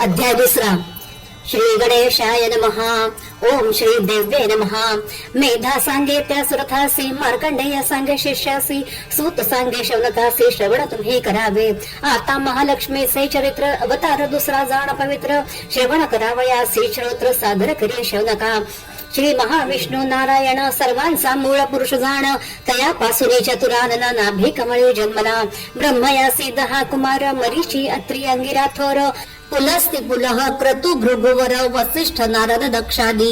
अध्याय दुसरा. श्री गणेशाय नमहा ओम श्री देव्ये नमहा मेधा सांगे त्या सुरथासी मार्कंडेय सांगे शिष्यासी सूत सांगे शौनकासी श्रवण तुम्ही करावे. आता महालक्ष्मीचे चरित्र अवतार दुसरा जाण पवित्र. श्रवण करावयासी श्रोत्र सादर करी शौनका. श्री महाविष्णू नारायण सर्वांचा मूळ पुरुष जाण. तया तयापासून चतुरानना नाभी कमळी जन्मला ब्रह्मयासी दहा कुमार मरीची अत्री अंगिरा थोर. पुलस्ति पुलः क्रतु भृगुवर वसिष्ठ नारद दक्षादी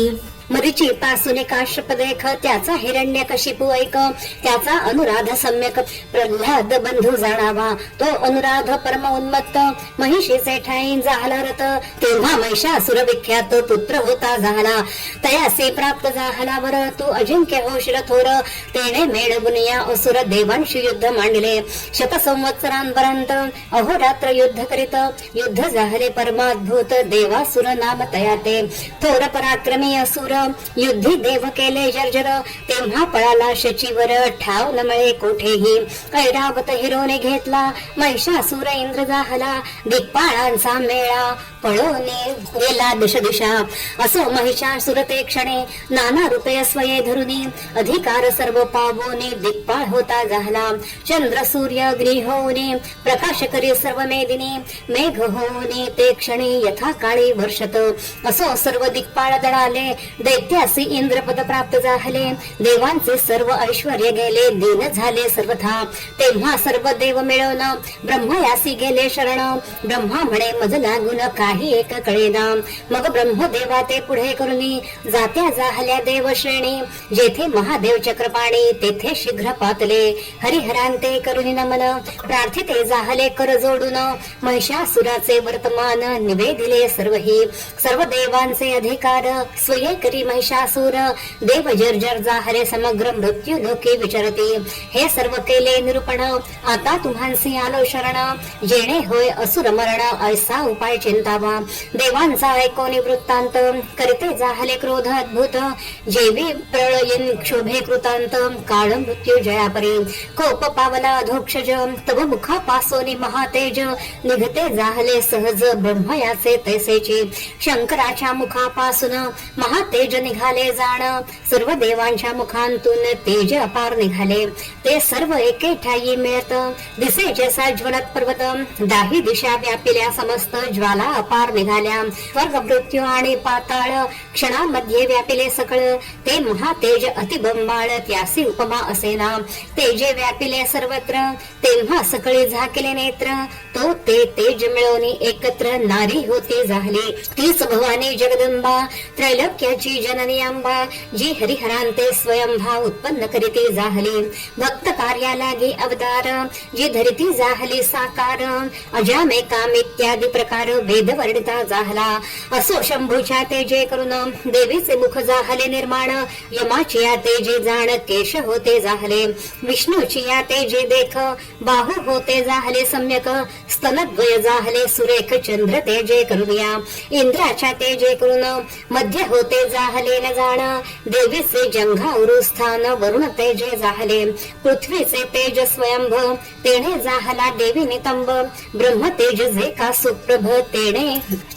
मरीची पासून काश्यप त्याचा हिरण्य कशिपू ऐक त्याचा अनुराध सम्यक. प्रल्हाद बंधू जाणावा तो अनुराध परम उन्मत्त. महिषीचे ठाई झाला रथ तेव्हा महिषासुर विख्यात पुत्र होता झाला. तयासे प्राप्त झाला वर तू अजिंक्य होशील थोर. तेने मेळवून असुर देवांशी युद्ध मांडले. शत संवत्सरांपर्यंत अहोरात्र युद्ध करीत. युद्ध झाले परमाद्भूत देवासुर नाम तयाते. थोर पराक्रमी असुर युद्धी देव केले जर्जर तेव्हा पळाला शचीवर ठाव न मिळे कोठेही. ऐरावत हिरोने घेतला महिषासुर इंद्र जाहला दिग्पाळांचा मेळा पळोने गेला दिश दिशा असो महिषासुर ते क्षणे नाना रूपे स्वये धरुनी अधिकार सर्व पावोने दिग्पाळ होता जाहला. चंद्र सूर्य अग्नी होऊने प्रकाश करी सर्व मेदिनी मेघ होऊने ते क्षणे यथा काळी वर्षत. असो सर्व दिग्पाळ दळाले दैत्यासी इंद्रपद प्राप्त झाले. देवांचे सर्व ऐश्वर्य गेले दीन झाले सर्वथा. तेव्हा सर्व देव मिळवण ब्रह्मयासी गेले शरण. ब्रह्मा म्हणे मज लागून काही एक कळेना. मग ब्रह्मदेवा ते पुढे करुनी. जात्या जाहल्या देव श्रेणी. जेथे महादेव चक्रपाणी तेथे शीघ्र पातले. हरिहरांते करुनी नमन. प्रार्थिते जाहले कर जोडून. महिषासुराचे वर्तमान निवेदिले सर्वही. सर्व देवांचे अधिकार स्वयं करी महिषासुर देव जर्जर जाहले समग्र मृत्यू लोके विचरती। हे सर्व केले निरूपण आता तुम्हांसी आलो शरण। जेणे होय असुर मरण ऐसा उपाय चिंतावा। देवांचा ऐकोनी वृत्तांत करिते जाहले क्रोध अद्भुत। जेवी प्रळयीन क्षोभे कृतांत काळ मृत्यू जयापरी। कोप पावला अधोक्षज तव मुखा पासोनी महातेज। निघते जाहले सहज ब्रह्मयाचे तैसेचे। शंकराच्या मुखापासून महातेज तेज निघाले जाण. सर्व देवांच्या मुखांतून तेज अपार निघाले. ते सर्व एके ठाई मिळत. दिसे जसा ज्वलत पर्वत दाही दिशा व्यापिल्या समस्त ज्वाला अपार निघाल्या. स्वर्ग मृत्यू आणि पाताळ क्षणामध्ये व्यापिले सकळ. ते महातेज अतिबंबाळ त्यासी उपमा असेना. तेजे व्यापिले सर्वत्र. तेव्हा सकळी झाकेले नेत्र. तो ते तेज मिळवणी एकत्र नारी होते झाली. तीच भवानी जगदंबा. त्रैलोक्याची जननी अंबा जी हरिहरांते स्वयंभा उत्पन्न करीती जाहली. भक्त कार्याला घे अवतार जी धरिती जाहली साकार. अजामे काम इत्यादी प्रकार वेद वर्णिता जाहला. असो शंभूच्या तेजे करून देवीचे मुख जाहले निर्माण. यमाची या तेजे जाण केश होते जाहले. विष्णूची या तेजे देख बाहू होते जाहले सम्यक. स्तनद्वय जाहले सुरेख चंद्र तेजे करूया इंद्राच्या तेजे करून मध्य होते जा जाहले न जाण देवीचे जंघा स्थान वरुण तेजे जाहले. पृथ्वीचे तेज स्वयंभ तेने जाहला देवी नितंब. ब्रह्म तेज जे का सुप्रभ तेने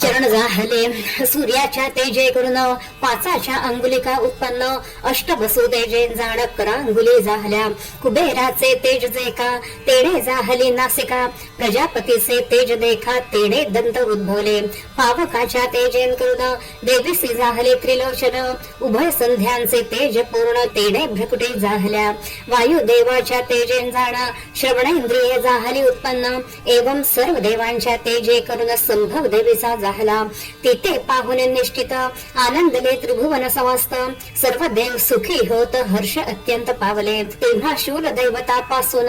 चरण जाहले. सूर्याच्या तेजे करून पाचाच्या अंगुलिका उत्पन्न. अष्टबसू तेजे जाण करांगुली जाहल्या. कुबेराचे तेज जे का तेने जाहली नासिका. प्रजापतीचे तेज देखा तेने दंत उद्भवले. पावकाच्या तेजेन करून देवीसी जाहले त्रिलोच त्रिलोचन उभय संध्यांचे तेज पूर्ण तेणे भ्रकुटे जाहल्या? वायुदेवाच्या तेजेन जाण. श्रवणेंद्रिय जाहली उत्पन्न. एवं सर्व देवांच्या तेजे करून संभव देवीचा जाहला. तिथे पाहुणे निष्ठित आनंदले त्रिभुवन समस्त. सर्व देव सुखी होत हर्ष अत्यंत पावले. तेव्हा शूल दैवतापासून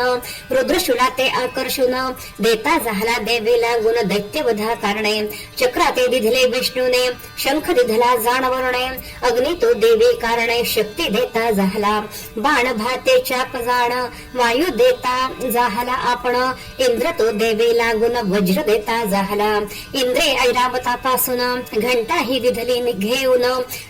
रुद्रशूला ते आकर्षून देता झाला देवीला गुण दैत्यवधा कारणे. चक्राते दिधले विष्णूने. शंख दिधला जाणवरणे. अग्नि तो देवी कारणे शक्ती देता झाला. बाण भाते चाप जाण वायू देता झाला आपण. इंद्र तो देवी लागून वज्र देता झाला. इंद्रे ऐरावतापासून घंटा ही विधली घेऊन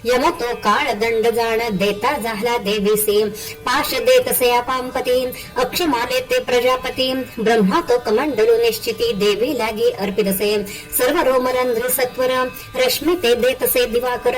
यम तो काळ दंड जाण देता झाला देवीसी. पाश देतसे अपांपती अक्षमाले ते प्रजापती. ब्रह्मा तो कमंडलू निश्चिती देवी लागी अर्पितसे. सर्व रोमरंध्र सत्वर रश्मी ते देतसे दिवाकर.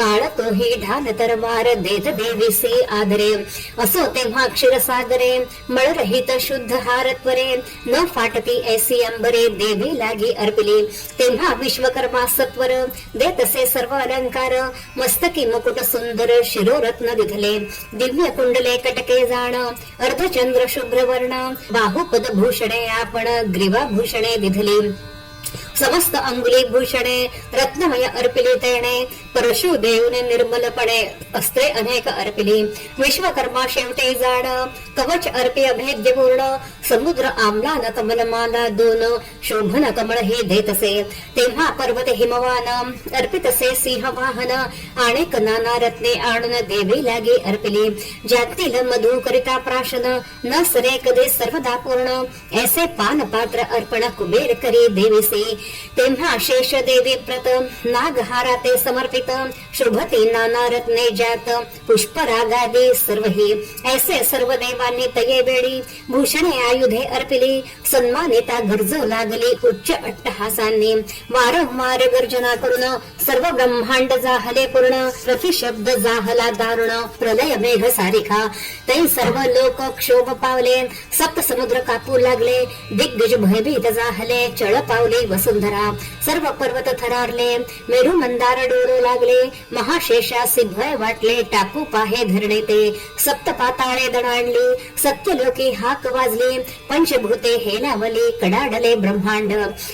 काळ तो ही ढाल तरवार देत देवीसी आदरे असो तेव्हा क्षीरसागरे मळरहित शुद्ध हार त्वरे न फाटती ऐसी अंबरे देवी लागी अर्पिली तेव्हा विश्वकर्मा सत्वर देतसे सर्व अलंकार मस्तकी मुकुट सुंदर शिरोरत्न दिधले दिव्य कुंडले कटके जाण अर्धचंद्र शुभ्र वर्ण बाहुपद भूषणे आपण ग्रीवा भूषणे दिधली समस्त अंगुली भूषणे रत्नमय अर्पिली तेणे परशु देऊने निर्मलपणे अस्त्रे अनेक अर्पिली. विश्वकर्मा शेवटे जाण कवच अर्पी अभेद्य पूर्ण समुद्र आमलान कमलमाला दोन शोभन कमळ हे देतसे तेव्हा पर्वत हिमवान अर्पितसे सिंह वाहन अनेक नाना रत्ने आणून देवी लागे अर्पिली. ज्यातील मधु करिता प्राशन न सरे कधी सर्वदा पूर्ण. ऐसे पान पात्र अर्पण कुबेर करी देवीसी. तेव्हा शेष देवी प्रत नागहारा ते समर्पित शुभते नाना रत्ने जात पुष्परागादी सर्वही. ऐसे सर्व देवांनी तये वेळी भूषणे आयुधे अर्पिली सन्मानिता गरजू लागली उच्च अट्टहासांनी. वारंवार गर्जना करून सर्व ब्रह्मांड जाहले पूर्ण प्रतिशब्द जाहला दारुण प्रलय मेघ सारिखा. तै सर्व लोक क्षोभ पावले सप्त समुद्र कापू लागले दिग्गज भयभीत जाहले चळ पावले वसुंधरा सर्व पर्वत थरारले मेरू मंदार डोरू लागले. महाशेषासी भय वाटले टाकू पाहे धरणे ते. सप्त पाताळे दणाणली सत्यलोकी हाक वाजली. पंचभूते हेलावली कडाडले ब्रह्मांड.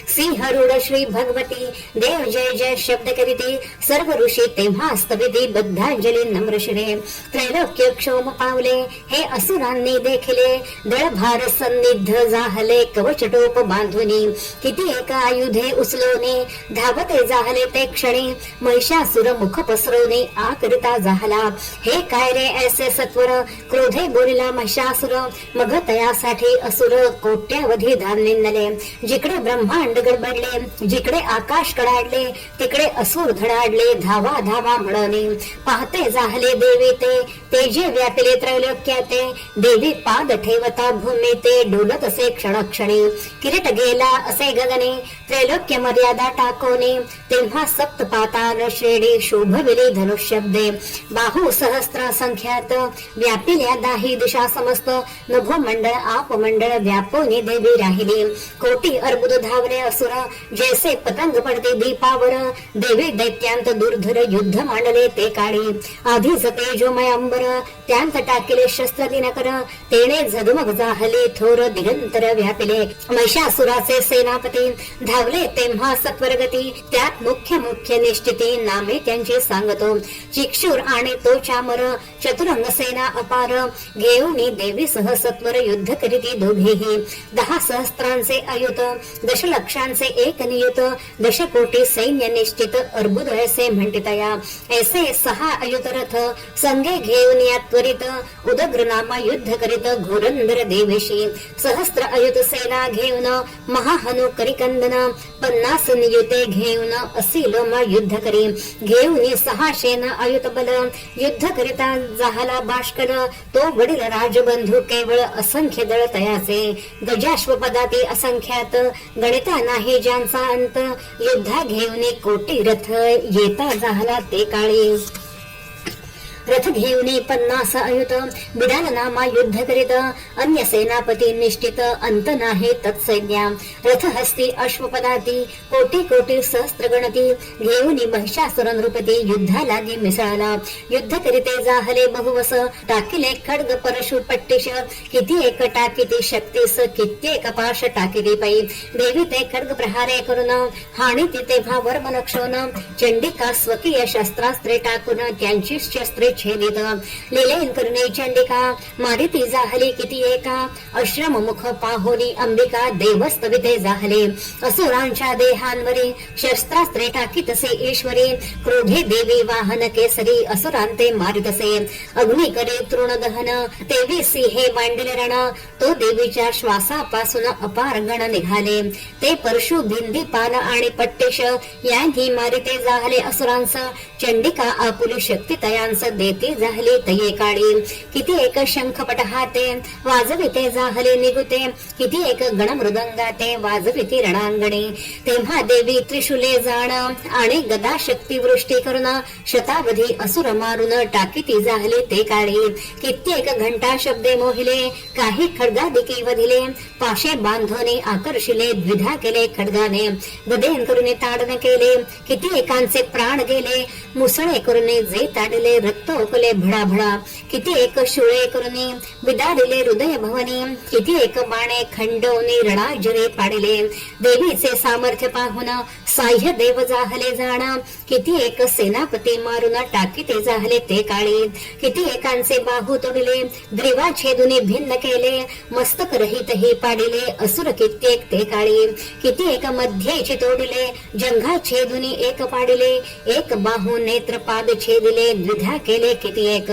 सिंहरूढ श्री भगवती देव जय जय शब्द करीती. सर्व ऋषी तेव्हा स्तविती बद्धांजली नम्रशिरे त्रैलोक्य क्षोम पावले हे असुरांनी देखिले. दळभार सन्निध जाहले कवचटोप बांधुनी. किती एका आयु आयुधे उचलवणे धावते जाहले ते क्षणी महिषासुर मुख पसरवणे आकरिता जाहला. हे काय रे ऐसे सत्वर? क्रोधे बोलिला महिषासुर. मग तयासाठी असुर कोट्यावधी धावले नले. जिकडे ब्रह्मांड गडबडले जिकडे आकाश कडाडले तिकडे असुर धडाडले धावा धावा म्हणणे. पाहते जाहले देवी ते तेजे व्यापले त्रैलोक्याते देवी पाद ठेवता भूमी ते डोलत असे क्षणक्षणी. किरीट गेला असे गगने त्रैलोक्य मर्यादा टाकोने तेव्हा सप्त पाताल श्रेणी शोभविले धनुष्यब्दे. बाहू सहस्त्र संख्यात व्यापिल्या दाही दिशा समस्त. नभो मंडळ आप मंडळ व्यापोने देवी राहिली. कोटी अर्बुद धावले असुर जैसे पतंग पडते दीपावर. देवी दैत्यांत दुर्धर युद्ध मांडले ते काळी. आधी जते जोमय अंबर त्यांत टाकिले शस्त्र दिनकर. तेने जगमग जाहले थोर दिगंतर व्यापिले. महिषासुराचे सेनापती धाव धावले तेव्हा सत्वरगती त्यात मुख्य मुख्य निश्चिती नामे त्यांची सांगतो. चिक्षूर आणि तो चामर चतुरंग सेना अपार घेऊनी देवी सह सत्वर युद्ध करीती दोघेही. दहा सहस्त्रांचे अयुत दशलक्षांचे एक नियुत दशकोटी सैन्य निश्चित अर्बुद ऐसे म्हणतितया. ऐसे सहा अयुत रथ संगे घेऊन या त्वरित उदग्रनामा युद्ध करीत घोरंदर देवेशी. सहस्त्र अयुत सेना घेऊन महाहनु करिकंदन पन्नास नियुते घेऊन असिलोमा युद्ध करी. घेऊन सहाशेन आयुत बल. युद्ध करिता जाहला बाष्कल तो वडील राजबंधू केवळ असंख्य दळ तयाचे. गजाश्व गजाश्वपदाती असंख्यात. गणिता नाही ज्यांचा अंत. युद्धा घेऊन कोटी रथ येता जाहला ते काळी. रथ घेऊन पन्नास अयुत बिडाल नामा युद्ध करीत अन्य सेनापती निश्चित अंत नाही तत्सैन्या रथ हस्ती अश्वपदाती कोटी कोटी सहस्त्र गणती घेऊन महिषासुर नृपती युद्धाला लागे मिसळला युद्ध करीते जाहले बहुवस टाकिले खडग परशु पट्टिश किती एक टाकिती शक्तीस कित्येक पाश टाकिली पै। देवी ते खडग प्रहारे करून हाणी तिथे भावर मनक्षोन चंडिका स्वकीय शस्त्रास्त्रे टाकून त्यांची शस्त्रे छेदित। लिलेन करुणे चंडिका मारिती जाहली किती एका। अश्रम मुख पाहोनी अंबिका देवस्तविते जाहले। असुरांच्या देहांवरी शस्त्रास्त्रे टाकीतसे ईश्वरी। क्रोधे देवी वाहन केसरी असुरांते मारितसे। अग्निकडे तृण दहन तेवी सिंहे मांडले रण। तो देवीच्या श्वासापासून अपार गण निघाले। ते परशु भिंदी पाल आणि पट्टेश यांनी मारिते जाहले असुरांस। चंडिका आपुली शक्ती तयांस देती जाहली तये काळी. किती एक शंखपट हाते वाजविते जाहले निगुते किती एक गण मृदंगाते वाजविती रणांगणे. तेव्हा देवी त्रिशुले जाण आणि गदा शक्ती वृष्टी करून शतावधी असुर मारून टाकीती जाहले ते काळी. कित्येक घंटा शब्दे मोहिले काही खडगा दिकी वधिले. पाशे बांधोने आकर्षिले द्विधा केले खडगाने. गदेन करून ताडन केले किती एकांचे प्राण गेले. मुसळे करून जे ताडले रक्त ओकले भडाभडा किती एक शुळे करून विदारिले हृदय भवनी किती एक बाणे खंडवनी रणाजरे पाडिले. देवीचे सामर्थ्य पाहून साह्य देव जाहले जाण किती एक सेनापती मारून टाकी ते जाहले ते काळी. किती एकांचे बाहू तोडले ग्रीवा छेदुनी भिन्न केले मस्तक रहित ही पाडिले असुर कित्येक ते काळी. किती एक मध्येची तोडले जंघा छेदुनी एक पाडिले एक बाहू नेत्र पाद छेदिले द्विधा केले किती एक?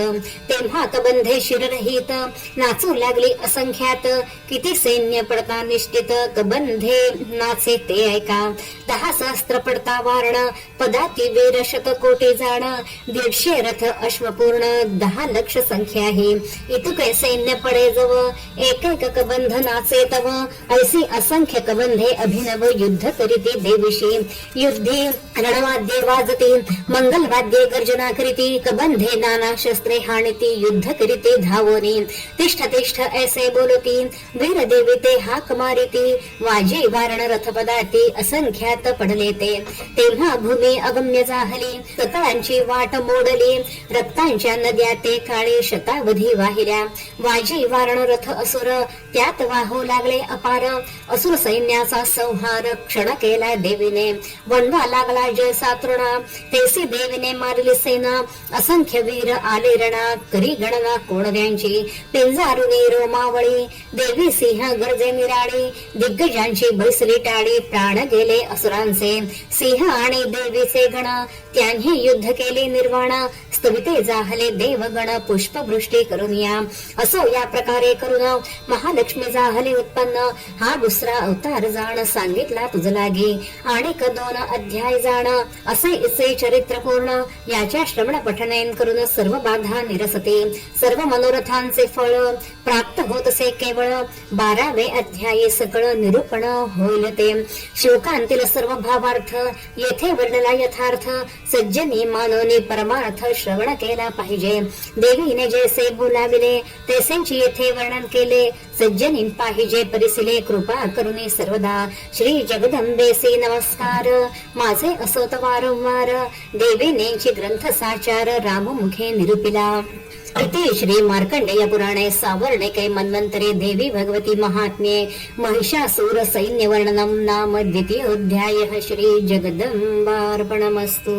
तेव्हा कबंधे शिररहित. नाचू लागली असंख्यात. किती सैन्य पडता निश्चित? कबंधे नाचे ते ऐका. दहा सहस्त्र पडता वारण. पदाती वीर शत कोटी जाण. दीडशे रथ अश्वपूर्ण दहा लक्ष संख्या ही इतुके सैन्य पडे जव. एक एक कबंध नाचे तव. ऐसी असंख्य कबंधे अभिनव युद्ध करीती देवीशी. युद्धी रणवाद्ये वाजती. मंगलवाद्ये गर्जना करीती. कबंधे नाना शस्त्रे हाणिती युद्ध करीते धावोनी. तिष्ठ तिष्ठ ऐसे बोलती वीर देवी ते हाक मारिती वाजे वारण रथ पदाती असंख्यात पडले ते तेव्हा भूमी अगम्य जाहली सकळांची वाट मोडली. रक्तांच्या नद्या ते काळे शतावधी वाहिल्या. वाजे वारण रथ असुर त्यात वाहू लागले अपार. असुर सैन्याचा संहार क्षण केला देवीने. वणवा लागला जय सातृणा तेसी देवीने मारली सेना. असंख्य वीर आले रणा करी गणना कोण कोणऱ्यांची पिंजारुनी रोमावळी देवी सिंह गरजे निराळी दिग्गजांची बैसली टाळी प्राण गेले असुरांचे सिंह आणि देवीचे गण त्यांनी युद्ध केले निर्वाण स्तविते जाहले देवगण पुष्पवृष्टी करून या असो या प्रकारे करून महालक्ष्मी जाहले उत्पन्न हा दुसरा अवतार जाण सांगितला तुझ लागी आणि दोन अध्याय जाण असे इसे चरित्र पूर्ण याच्या श्रवण पठनयन करून सोडून सर्व बाधा निरसते. सर्व मनोरथांचे फळ प्राप्त होत असे केवळ. बारावे अध्यायी सकळ निरूपण होईल ते. श्लोकांतील सर्व भावार्थ येथे वर्णला यथार्थ. सज्जनी मानवनी परमार्थ श्रवण केला पाहिजे. देवीने जैसे बोलाविले तैसेंची येथे वर्णन केले. सज्जनी पाहिजे परिसिले कृपा करुणी सर्वदा. श्री जगदंबेसे नमस्कार. माझे असोत वारंवार. देवीनेची ग्रंथ साचार राम मुखे निरूपिला। इति श्री मार्कंडेय पुराणे सावर्णिके मन्वन्तरे देवी भगवती महात्म्ये महिषासुर सैन्यवर्णनं नाम द्वितीयोऽध्यायः श्री जगदम्बार्पणमस्तु